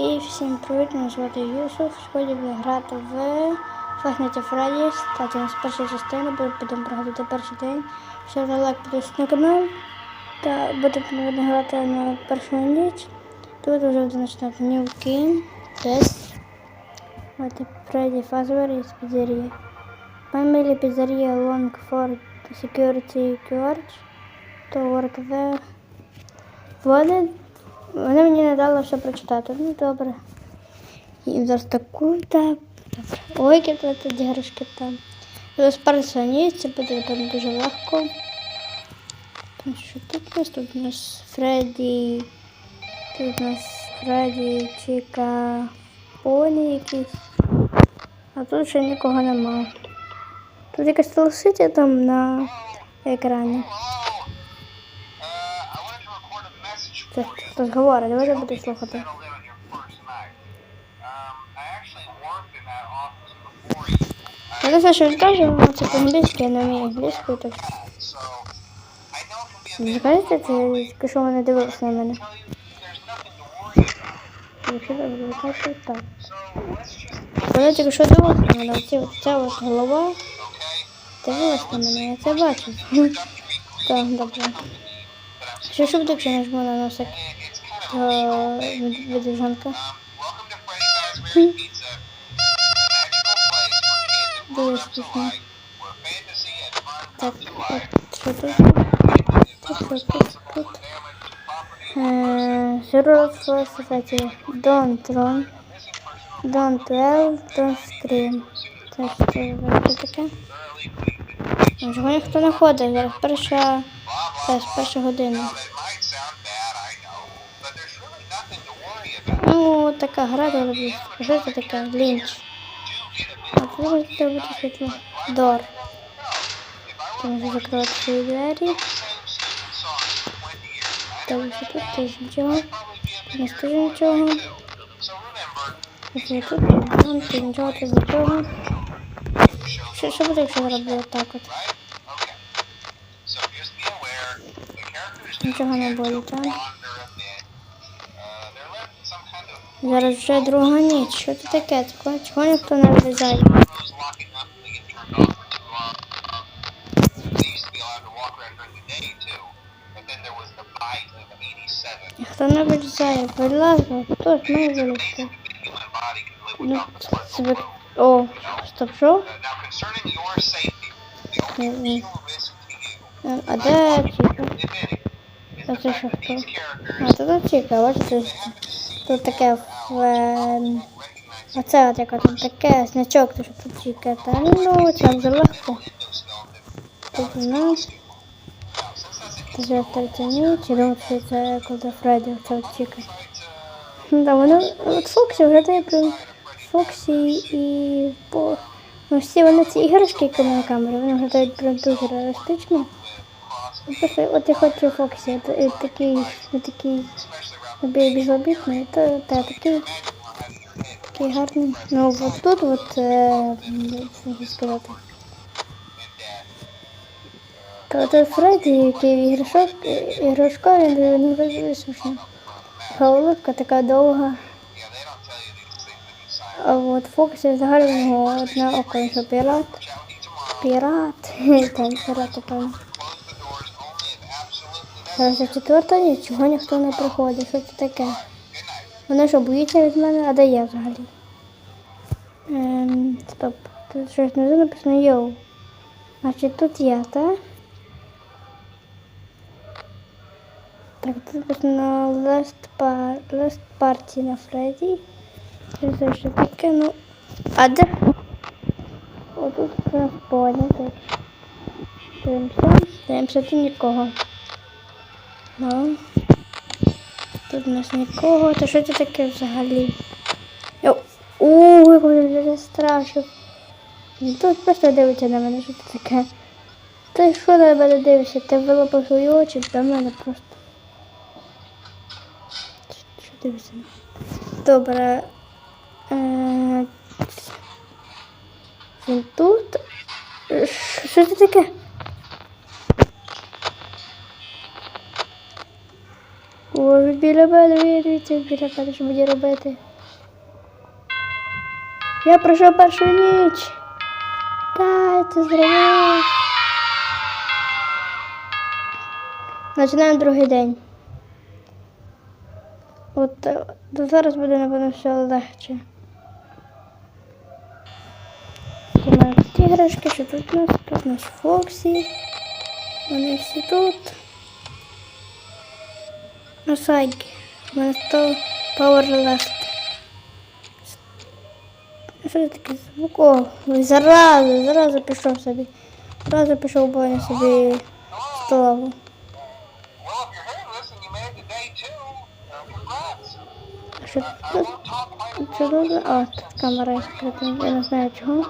І всім привіт, мене звати Юсуф. Сьогодні будемо грати в Freddy's. Так, це у нас перша частина, бо будемо проходити перший день. Ставте лайк, підписуйтесь на канал. Та будемо грати на першу ніч. Тут вже буде починати Game. Тест. От Freddy Fazbear із піцерії. Family піцерія Longford Security Guard. To work there. Вони мені не дали все прочитати. Ну добре. І зараз таку та добре. Ой, тут іграшки там. Перша це буде напевно дуже легко. Там що тут у нас? Тут у нас Фредді. Тут у нас Фредді, Чіка, Поні якісь. А тут ще нікого нема. Тут якась телеситі там на екрані. In that office before you. Я не знаю, що він каже, але це по-англійськи, я не вмію англійською, так Не bit це тільки що вони дивилися на мене. Якщо так, ви так. Вони тільки що дивилися на мене, оці, ця от голова okay? дивилась на мене, я це бачу. Так, добре. Буде, якщо я нажму на носик е, видвіжанка? Um, for Дуже смішно. Так, от, що тут? Тут, тут, тут. for Е, Zero Society. Don't run. Don't dwell, don't scream. Це що це таке? Чого ніхто не ходить? Зараз перша, зараз перша година. Ну, така гра дорогі. Що це таке? Лінч. А це може бути світло. Дор. Ти можеш закривати свої двері. Same student songs for 20 years. I Тому що тут теж нічого. Не скажу нічого. Якщо тут, там, нічого, тут нічого. Що, буде, якщо зроблю отак от? Нічого не буде, так? Uh, Зараз вже друга ніч. Що це таке? Чого, ніхто не вилізає? those locking up and they get turned off for too long. Um, they used to be allowed to walk around during the day too, but then there was the bite of 87. Ніхто не вилізає. Вилазимо. Хто ж має вилізти? Ну, without. О, стоп, що? Uh, Е, А де А це що хто? А це тут to see Тут таке в... ем, Оце от яка там таке, значок, то що тут Чіка. Та ну, це вже легко. Тут у нас... Вже третя ніч, я думаю, що це коли Фредді, оце от Чіка. Ну, да, воно, от Фоксі виглядає прям Фоксі і по... Ну, всі вони ці іграшки, які на камері, вони виглядають прям дуже реалістично. Ну, Просто от я хочу Фоксі, от, і такий, не такий бі- безобітний, то та, такий, такий гарний. Ну, от тут от, е, можна сказати. От Фредді, який іграшок, іграшковий, він виглядає смішно. Улыбка така довга. А от Фоксі взагалі одне око, що пірат. Пірат. Там пірат, напевно. Зараз за четверта ніч, чого ніхто не приходить, що це таке? Вони що, боїться від мене, а де я взагалі? Ем, стоп, тут щось внизу написано йоу. Значить тут я, так? Так, тут написано last, par last party на Фредді. Це що таке, ну. А де? О, тут у нас поля теж. Дивимося. Дивимося, тут нікого. Ну. Тут у нас нікого. Та що це таке взагалі? Ууу, страшно. Ну, Тут просто дивиться на мене, що це таке. Ти що на мене дивишся? Ти вилупив свої очі до мене просто. Що- дивишся? Добре. Е, Він тут. Що це таке? О, він біля мене, дивіться, біля мене, що мені робити. Я пройшов першу ніч. Та, це зробив. Починаємо другий день. От е, зараз буде, напевно, все тут іграшки, що тут у нас? Тут у нас Фоксі. Вони всі тут. Ну. У нас то Power Left. Що це таке звук? О, зараза, зараза пішов собі. Зараза пішов Боня собі столову. А що тут? Що тут? О, тут камера скрита. Я не знаю чого.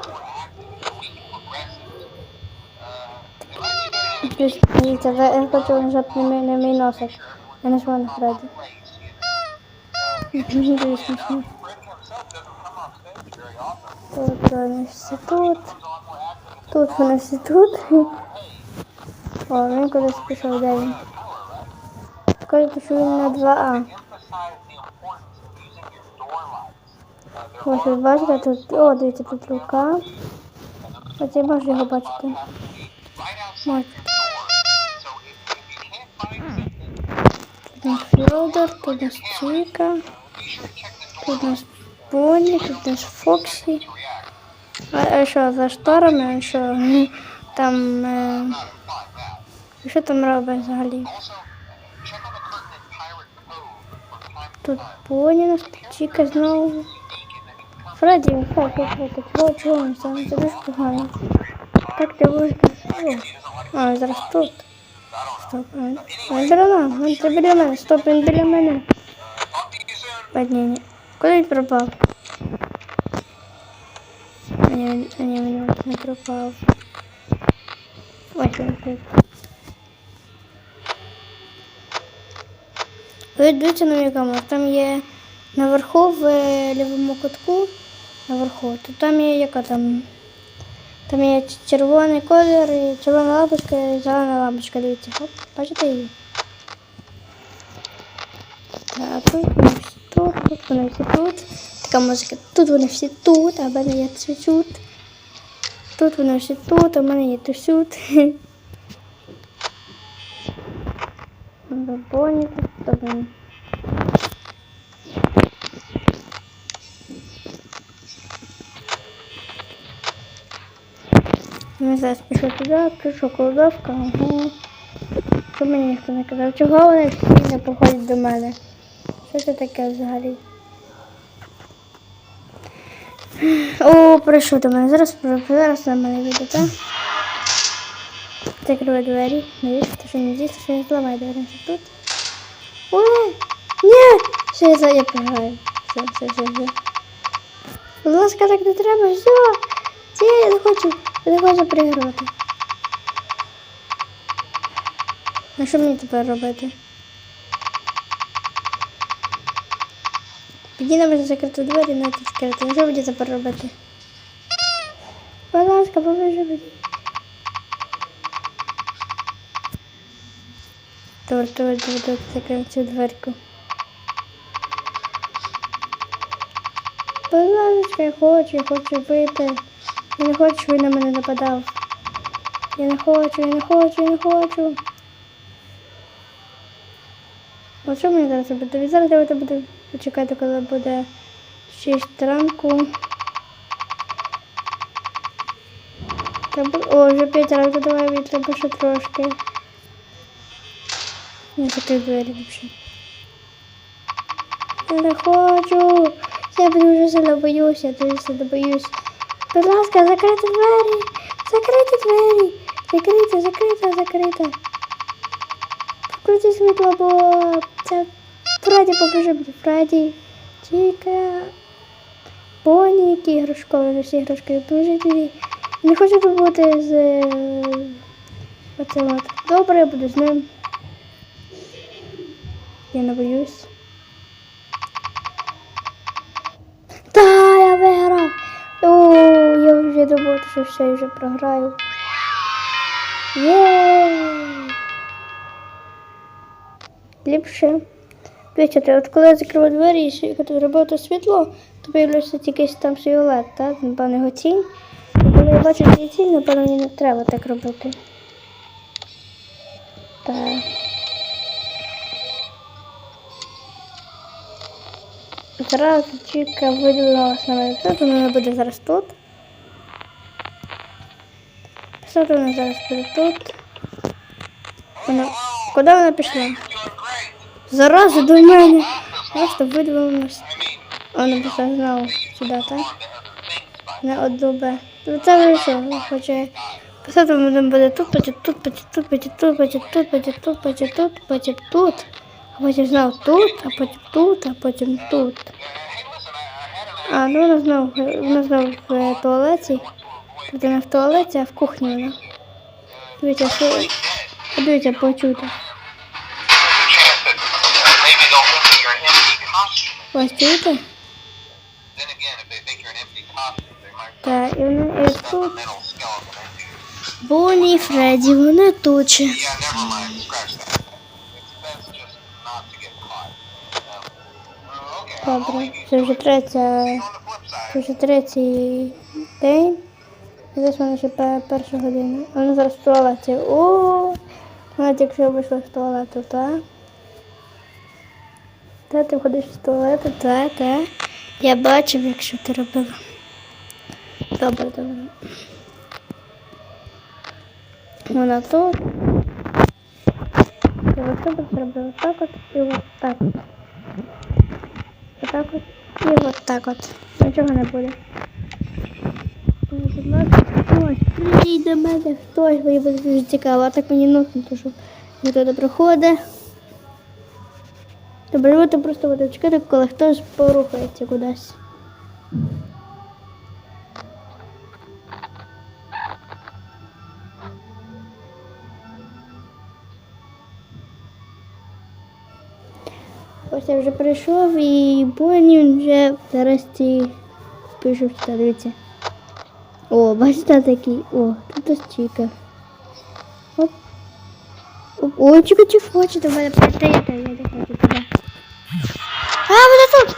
Плюс, я хочу на мій, на мій носик. Я нажала на know. Дуже смішно. Тут вони всі тут. Тут вони всі тут. О, він кудись пішов, де він? Кажуть, на 2А. emphasize the importance of using your door lights. Uh, they're Ось ви бачите, тут, о, дивіться, тут рука. Ось я можу його бачити. Something, Тут у нас Філдер, тут у нас Чіка, be sure to check the door тут у нас Бонні, тут у нас Фоксі. to react. А, а що, за шторами, а що там, е, Not implying that. що там робить взагалі? Also, check on the curtain in Pirate Cove from time to Тут time. Бонні, у нас Чіка знову. Фредді, він так, як це, чого, чого він сам, це дуже погано. Так ти будеш, о, а, зараз тут. Стоп, він біля мене, він це біля мене, стоп, він біля мене. You soon. Падіння. Куди він пропав? Ні, ні, він не пропав. Ось він тут. Ви дивіться на мою камеру, там є наверху в е, лівому кутку, наверху, то там є яка там. Там є червоний колір, і червона лампочка і зелена лампочка, дивіться, хоп, бачите її? А тут вони всі тут, тут вони всі тут. Така музика. Тут вони всі тут, а в мене є тут. Тут вони всі тут, а в мене є тут. Бабоні тут, то Ну, зараз пішов туди, прийшов кладовка, ага. Що мені ніхто не казав? Чого вони всі не походять до мене? Що це таке взагалі? О, прийшов до мене. Зараз зараз на мене вийде, так? Закривай двері. Надіюсь, що не здесь, що не зламай двері. Що тут? Ой! Ні! Все, я, я програю. Все, все, все, все. Будь ласка, так не треба, все. Ці, я не хочу, я не хочу. А що мені тепер робити? Піди нам вже закрити двері, на тут відкрити. Ну що мені тепер робити? Будь ласка, поможи мені. Добре, добре, добре, закриємо цю дверку. Будь ласка, я хочу, я хочу вийти. Я не хочу, щоб він на мене нападав. Я не хочу, я не хочу, я не хочу. От що мені зараз робити? Зараз давайте буду почекати, коли буде 6 ранку. О, вже 5 ранку, давай мені треба ще трошки. Не закрив двері взагалі. Я не хочу. Я дуже сильно боюся, я дуже сильно боюсь. Будь ласка, закрити двері. Закрити двері. Закрити, закрити, закрити. Включи світло, бо це Фредді побіжи мені. Фредді. Чіка. Поні, які іграшкові, всі іграшки дуже. Не хочу тут бути з е, оцим от. Добре, я буду з ним. Я не боюсь. Думав, що все, я вже програю. Ліпше Дивіться, от коли я закриваю двері і коли світло, то появляється тільки там фіолет, так? Напевно, його тінь. І коли я бачу її тінь, напевно, мені не треба так робити. Так. Зараз Чіка виділилась на мене. Все, вона буде зараз тут. Все, вона зараз буде тут. Вона... Куди вона пішла? Зараза до мене. Просто видвинулась. Вона пішла знову сюди, так? На одну Б. Ну це вийшов, хоче. Писати будемо буде тут, потім тут, потім тут, потім тут, потім тут, потім тут, потім тут, потім тут. А потім знову тут, а потім тут, а потім тут. А, ну вона знову, вона знову в туалеті. Тут вона в туалеті, а в кухні вона. Дивіться, що... Дивіться, почути. uh. Ось чуєте? Так, і вони і тут. Бонні і Фредді, вони тут. Um, uh, I'll Добре, це вже третя. Це вже третій день. Зараз мене ще перша година. А Вона зараз в туалеті. О, вона тільки що вийшла з туалету, так? Та ти ходиш з туалету, та, та. Я бачив, якщо ти робила. Добре, добре. Вона тут. І ось тут зробила так от і от так. Отак от і от так от. Нічого не буде. Будь ласка, хтось, прийдіть до мене, хтось, мені буде дуже цікаво, а так мені нудно, тому що ніхто не приходить. Добре, ви просто будете чекати, коли хтось порухається кудись. Ось я вже прийшов і Бонні вже нарешті пішов сюди, дивіться. О, бачите такий. О, тут ось Чіка. Оп. Оп. О, Чіка, чи хоче до мене прийти, я та не хочу туди. А, вона тут!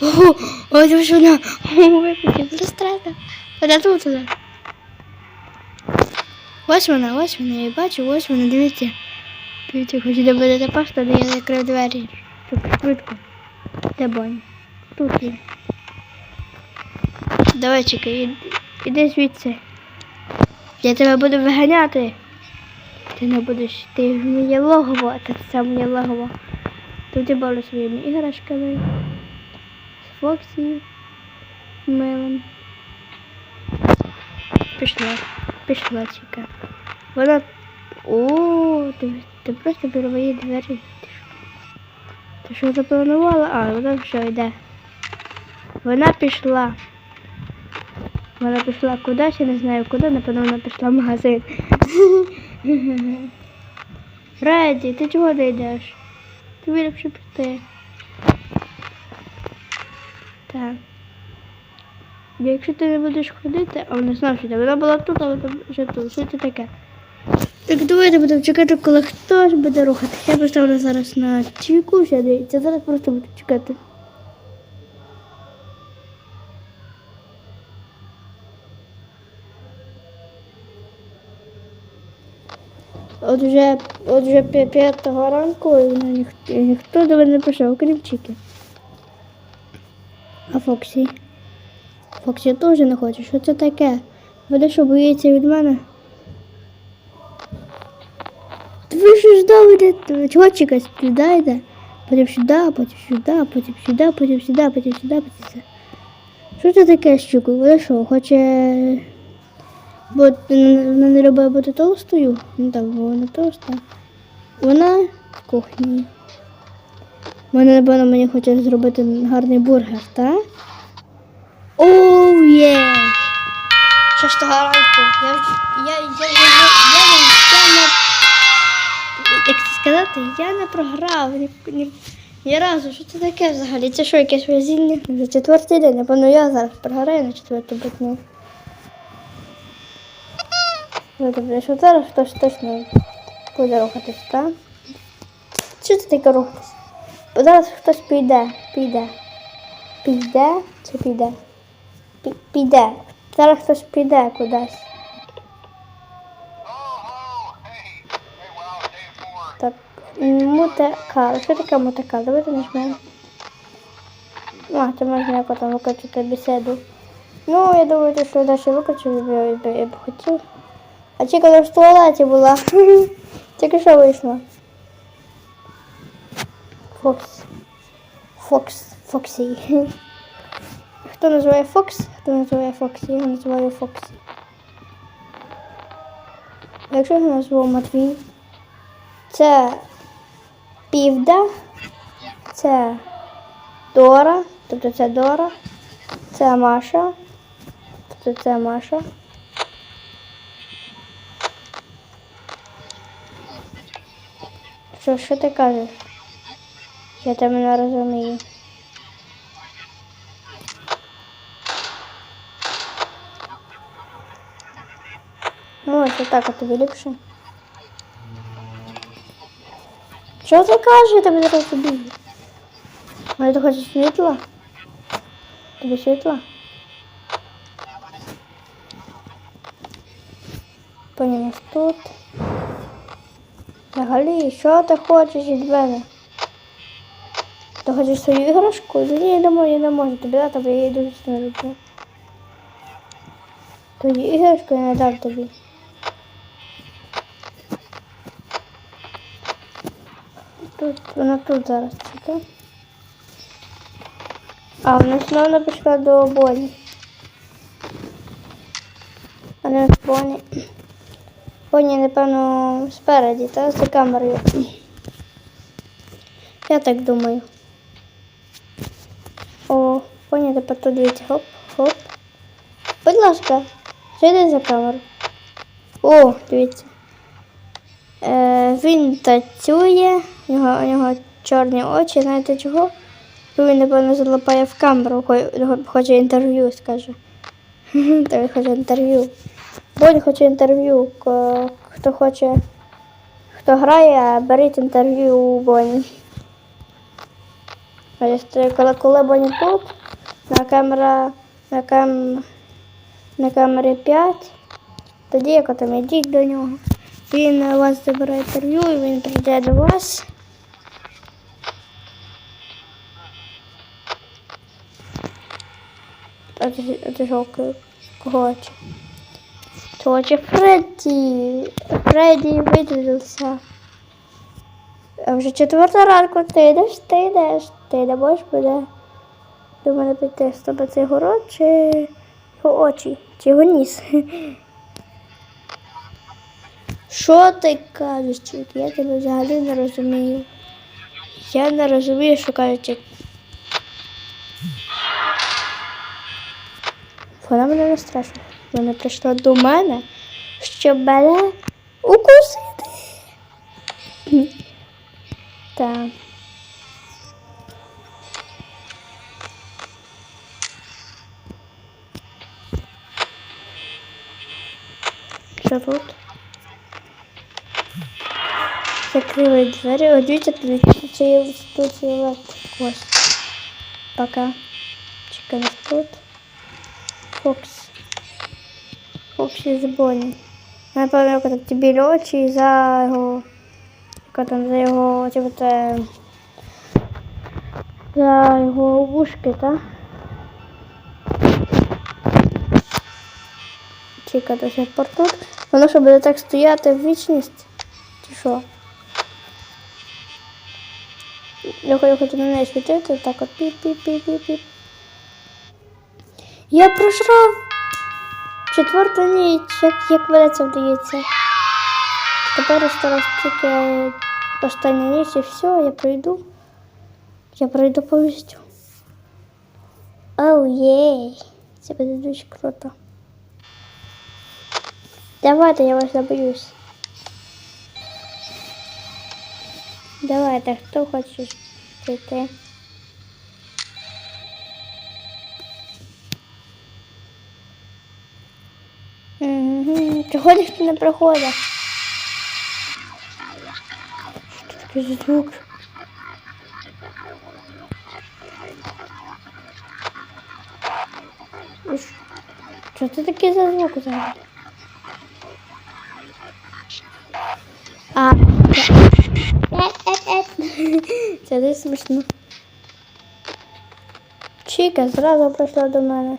Ого, ось ось вона. О, випустив, буде страшно. Вона тут вона. Ось вона, ось вона, я бачу, ось вона, дивіться. Дивіться, хоче до мене напасти, але я закрив двері. Щоб швидко. Де Бонні? Тут є. Давай, чекай, іди, звідси. Я тебе буду виганяти. Ти не будеш, ти в моє логово, а це все моє логово. Тут я бавлю своїми іграшками. З Фоксі, милим. Пішла, пішла, чекай. Вона. О, ти, ти просто біля двері. Ти що запланувала? А, вона вже йде. Вона пішла. Вона пішла кудись, я не знаю куди, напевно, вона пішла в магазин. Фредді, ти чого не йдеш? Тобі ліпше піти. Так. Якщо ти не будеш ходити, а вона знав, що ти- вона була тут, а вона вже тут. Що це таке? Так давайте будемо чекати, коли хтось буде рухатися. Я поставлю зараз на чайку, ще дивіться. Зараз просто буду чекати. От вже, от вже п'ятого ранку і ніхто, до мене не прийшов, окрім Чіки. А Фоксі? Фоксі теж не хоче. Що це таке? Вона що боїться від мене? Ви ж ждали, чого чекати? Сюди. Потім сюди, потім сюди, потім сюди, потім сюди, потім сюди, потім сюди. Що це таке з Чікою? Що, хоче Бо вона не любить бути толстою. Ну так, бо вона толста. Вона в кухні. Вона, напевно, мені хоче зробити гарний бургер, так? Оу, є! Шостого ранку. Я, я, я, я, я, я, я, не... Як це сказати, я не програв ні, ні, ні разу. Що це таке взагалі? Це що, якесь везіння? За четвертий день, напевно, я зараз програю на четверту битну. Ну, добре, що зараз хтось точно буде рухатись, так? Що це таке рухатись? Зараз хтось піде, піде. Піде чи піде? Пі- Піде. Зараз хтось піде кудись. Так, мутакал. Що таке мутакал? Давайте нажмемо. А, це можна як там викачати бесіду. Ну, я думаю, що я далі викачу, я б хотів. А чи коли в туалеті була? Тільки що вийшла. Фокс. Фокс. Фоксі. Хто називає Фокс? Хто називає Фоксі? Я називаю Фоксі. Якщо я назву Матвій, це Півда, це Дора, тобто це Дора, це Маша, тобто це Маша. Що, що ти кажеш? Я тебе не розумію. Ну, ось так от тобі ліпше. Що ти кажеш, я тебе не розумію? Може, ти хочеш світла? Тобі світла? Поняла, тут. Взагалі, що ти хочеш від мене? Ти хочеш свою іграшку? Ні, не можу, я не можу тобі дати, бо я її дуже сильно люблю. Твою іграшку я не дам тобі. Тут, вона тут зараз чекає. А, вона знову пішла до Боні. А не з Боні. Боні, напевно, спереді, та за камерою. Я так думаю. О, Боні тепер тут дивіться. Хоп, хоп. Будь ласка, зайди за камеру. О, дивіться. Е, він танцює, у нього, у нього чорні очі, знаєте чого? Він, напевно, залипає в камеру, хо- хоче інтерв'ю, скаже. Та він хоче інтерв'ю. Бонь хоче інтерв'ю. Хто хоче, хто грає, беріть інтерв'ю у Боні. Коли, коли Боні тут, на камера, на, кам, на камері 5, тоді як там ідіть до нього. Він вас забирає інтерв'ю і він прийде до вас. Ти, а ти очі Фредді. Фредді виділився. Вже четверта ранку ти йдеш, ти йдеш. Ти не можеш буде до мене піти. З цей город чи його очі, чи його ніс. Що ти кажеш, чоловік? Я тебе взагалі не розумію. Я не розумію, що чоловік. Вона мене не страшна. Вона прийшла до мене, щоб мене укусити. Так. Тут? Закрили двері. О, дивіться, тут ось. Пока. Чекай нас тут. Фокс. Фокс із Бонні. Там ті за його. Яка там за його, типу, те, за його вушки, так? Чекай, до сих пор тут. Воно що буде так стояти в вічність? Чи що? Я хочу на неї світити, так от піп-піп-піп-піп-піп. Я прожрав четверту ніч, як, як мене це вдається. Тепер осталось тільки остання ніч і все, я пройду. Я пройду повністю. Оу єй. Це буде дуже круто. Давайте, я вас забоюсь. Давайте, хто хоче піти? приходить, хто не приходить. Що таке за звук? Що це таке за звук зараз? А, е, е, е. це десь смішно. Чіка зразу прийшла до мене.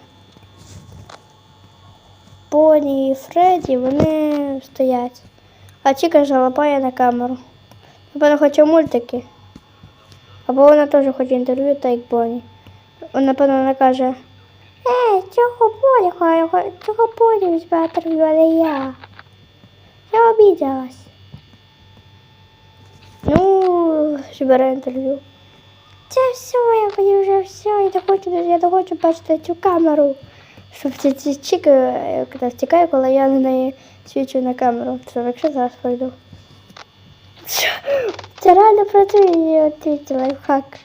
Поні і Фредді, вони стоять. А Чіка вже лапає на камеру. Напевно, хоче мультики. Або вона теж хоче інтерв'ю, так як Поні. Вона, напевно, вона каже, Ей, чого Поні, хо- чого візьме інтерв'ю, а не я? Я обідалась. Ну, бере інтерв'ю. Це все, я мені вже все, я не хочу, я не хочу бачити цю камеру. Щоб чіки е, втікає, коли я на неї свічу на камеру. Це якщо зараз пройду. Це- реально працює твій лайфхак.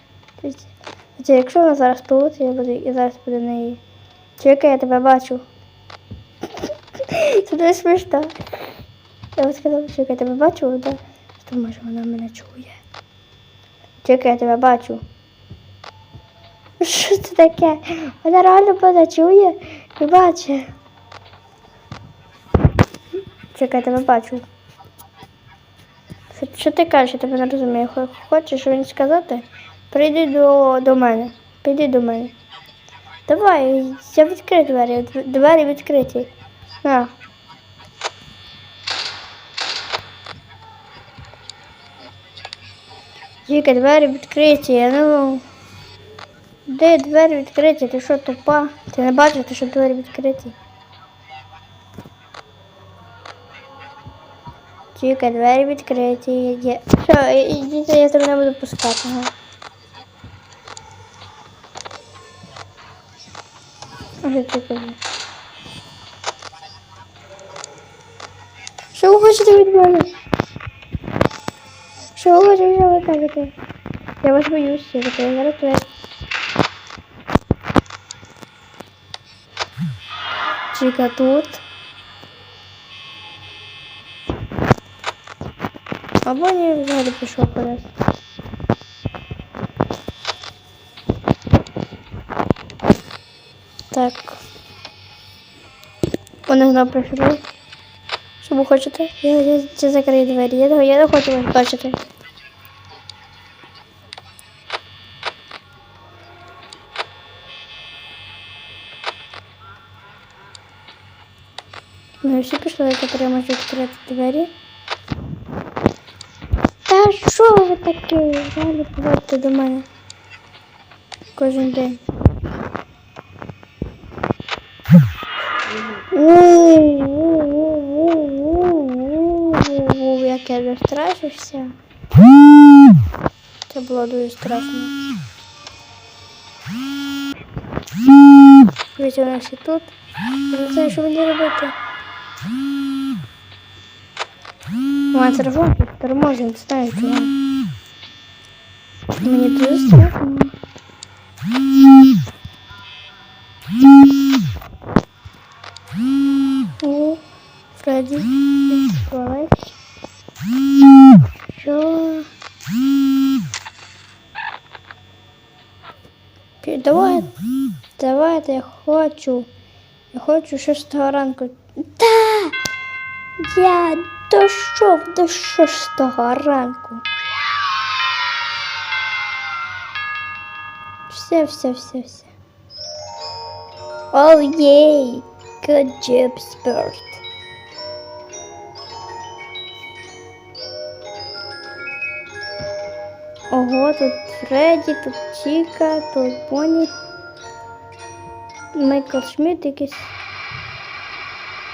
Це якщо вона зараз тут, я буду і зараз буде неї. Чекай, я тебе бачу. Це не смішно. Я вам сказала, чекай, я тебе бачу, да? Що може вона мене чує. Чекай, я тебе бачу. Що це таке? Вона реально мене чує бачить. Чекай, тебе бачу. Що, що ти кажеш, я тебе не розумію. Хо- Хочеш мені сказати? Прийди до, до мене. Прийди до мене. Давай, я відкрию двері. Двері відкриті. На. Тільки двері відкриті, ну. Де двері відкриті? Ти що тупа? Ти не бачиш, що двері відкриті? Тільки двері відкриті. Є. Все, ідіть, я тебе не буду пускати. Ага. Ага. Що ви хочете від мене? Що ви хочете, ви кажете? Я вас боюсь, я зараз двері. Чика тут. Або не взагалі пішов кудись. Так. Вони знову прийшли. Що ви хочете? Я, я, я закрию двері. Я, я не хочу вас бачити. І я можу відкрити двері. Та що ви таке? Далі поводьте до мене. Кожен день. Як я застрашився. Це було дуже страшно. Дивіться, вони всі тут. Я не знаю, що мені робити. У мене телефон тут тормозить, не знаю чого. Мені дуже страшно. О, Фредді, відкривай. Що? Пі- Давай, давайте, я хочу. Я хочу шостого ранку. Та! Дійшов до шостого ранку. Все, все, все, все. Оу, єй! Good job, sport. Ого, тут Фредді, тут Чіка, тут Бонні. Майкл Шмідт якийсь.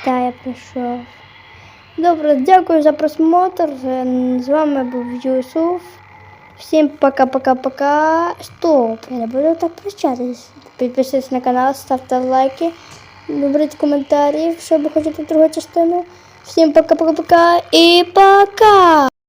Та я прийшов. Добре, дякую за просмотр. Е, З вами був Юсуф. Всім пока-пока-пока. Стоп, я не буду так прощатись. Підписуйтесь на канал, ставте лайки, виберіть коментарі, якщо ви хочете другу частину. Всім пока-пока-пока і пока!